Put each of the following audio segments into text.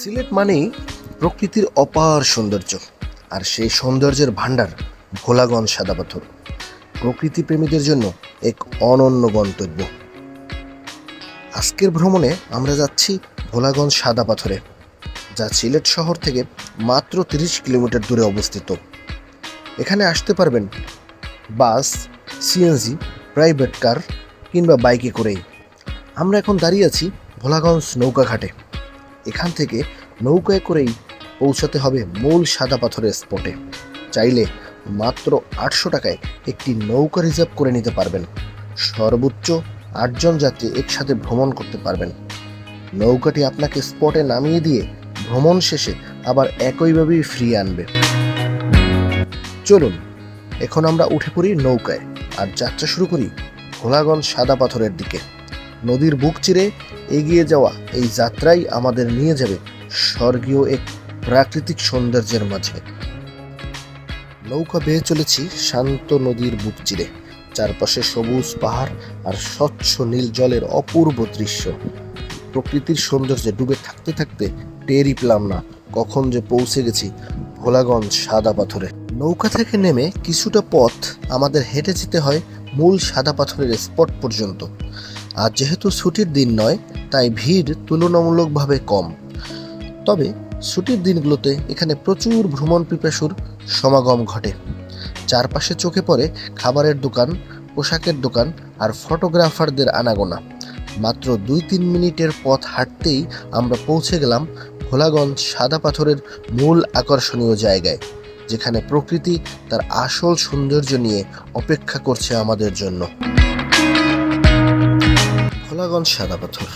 সিলেট মানেই প্রকৃতির অপার সৌন্দর্য, আর সেই সৌন্দর্যের ভাণ্ডার ভোলাগঞ্জ সাদা পাথর প্রকৃতি প্রেমীদের জন্য এক অনন্য গন্তব্য। আজকের ভ্রমণে আমরা যাচ্ছি ভোলাগঞ্জ সাদা পাথরে যা সিলেট শহর থেকে মাত্র তিরিশ কিলোমিটার দূরে অবস্থিত। এখানে আসতে পারবেন বাস, সিএনজি, প্রাইভেট কার কিংবা বাইকে করেই। আমরা এখন দাঁড়িয়ে আছি ভোলাগঞ্জ নৌকাঘাটে। এখান থেকে নৌকায় করেই পৌঁছাতে হবে মূল সাদা পাথরের স্পটে। চাইলে মাত্র আটশো টাকায় একটি নৌকা রিজার্ভ করে নিতে পারবেন। সর্বোচ্চ আটজন যাত্রী একসাথে ভ্রমণ করতে পারবেন। নৌকাটি আপনাকে স্পটে নামিয়ে দিয়ে ভ্রমণ শেষে আবার একইভাবেই ফ্রি আনবে। চলুন, এখন আমরা উঠে পড়ি নৌকায়। আর যাত্রা শুরু করি ভোলাগঞ্জ সাদা পাথরের দিকে। নদীর বুক চিরে এগিয়ে যাওয়া এই যাত্রাই আমাদের নিয়ে যাবে স্বর্গীয় এক প্রাকৃতিক সৌন্দর্যের মাঝে। নৌকা বেয়ে চলেছি শান্ত নদীর বুক চিরে। চারপাশে সবুজ পাহাড় আর স্বচ্ছ নীল জলের অপূর্ব দৃশ্য। প্রকৃতির সৌন্দর্যে ডুবে থাকতে থাকতে টেরই পেলাম না কখন যে পৌঁছে গেছি ভোলাগঞ্জ সাদা পাথরে। নৌকা থেকে নেমে কিছুটা পথ আমাদের হেঁটে যেতে হয় মূল সাদা পাথরের স্পট পর্যন্ত। আর যেহেতু ছুটির দিন নয়, তাই ভিড় তুলনামূলকভাবে কম। তবে ছুটির দিনগুলোতে এখানে প্রচুর ভ্রমণ পিপাসুর সমাগম ঘটে। চারপাশে চোখে পড়ে খাবারের দোকান, পোশাকের দোকান আর ফটোগ্রাফারদের আনাগোনা। মাত্র দুই তিন মিনিটের পথ হাঁটতেই আমরা পৌঁছে গেলাম ভোলাগঞ্জ সাদা পাথরের মূল আকর্ষণীয় জায়গায়, যেখানে প্রকৃতি তার আসল সৌন্দর্য নিয়ে অপেক্ষা করছে আমাদের জন্য। ভোলাগঞ্জ সাদা পাথর।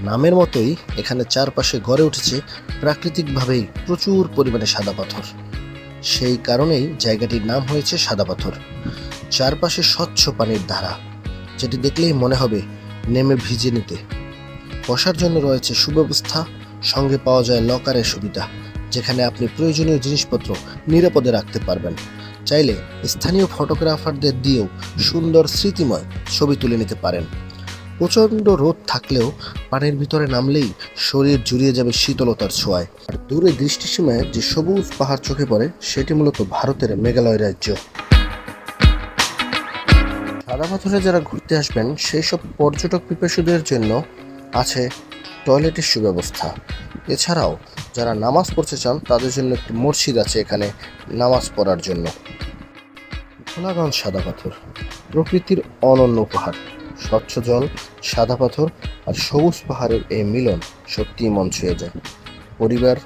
নামের মতোই এখানে চারপাশে গড়ে উঠেছে প্রাকৃতিকভাবেই প্রচুর পরিমাণে সাদা পাথর। সেই কারণেই জায়গাটির নাম হয়েছে সাদা পাথর। চারপাশে স্বচ্ছ পানির ধারা, যেটি দেখলেই মনে হবে নেমে ভিজে নিতে। বসার জন্য রয়েছে সুব্যবস্থা, সঙ্গে পাওয়া যায় লকারের সুবিধা, যেখানে আপনি প্রয়োজনীয় জিনিসপত্র নিরাপদে রাখতে পারবেন। চাইলে স্থানীয় ফটোগ্রাফারদের দিয়েও সুন্দর স্মৃতিময় ছবি তুলে নিতে পারেন। প্রচণ্ড রোদ থাকলেও পানির ভিতরে নামলেই শরীর জুড়িয়ে যাবে শীতলতার ছোঁয়ায়। আর দূরে দৃষ্টিসীমায় যে সবুজ পাহাড় চোখে পড়ে, সেটি মূলত ভারতের মেঘালয় রাজ্য। সাদা পাথরে যারা ঘুরতে আসবেন সেই সব পর্যটক পিপাসুদের জন্য আছে টয়লেটের সুব্যবস্থা। এছাড়াও যারা নামাজ পড়তে চান, তাদের জন্য একটি মসজিদ আছে এখানে নামাজ পড়ার জন্য। ভোলাগঞ্জ সাদা পাথর, প্রকৃতির অনন্য উপহার। স্বচ্ছ জল, সাদা পাথর আর সবুজ পাহাড়ের এই মিলন সত্যিই মন ছুঁয়ে যায়। পরিবার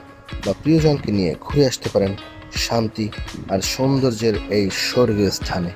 বা প্রিয়জনকে নিয়ে ঘুরে আসতে পারেন শান্তি আর সৌন্দর্যের এই স্বর্গীয় স্থানে।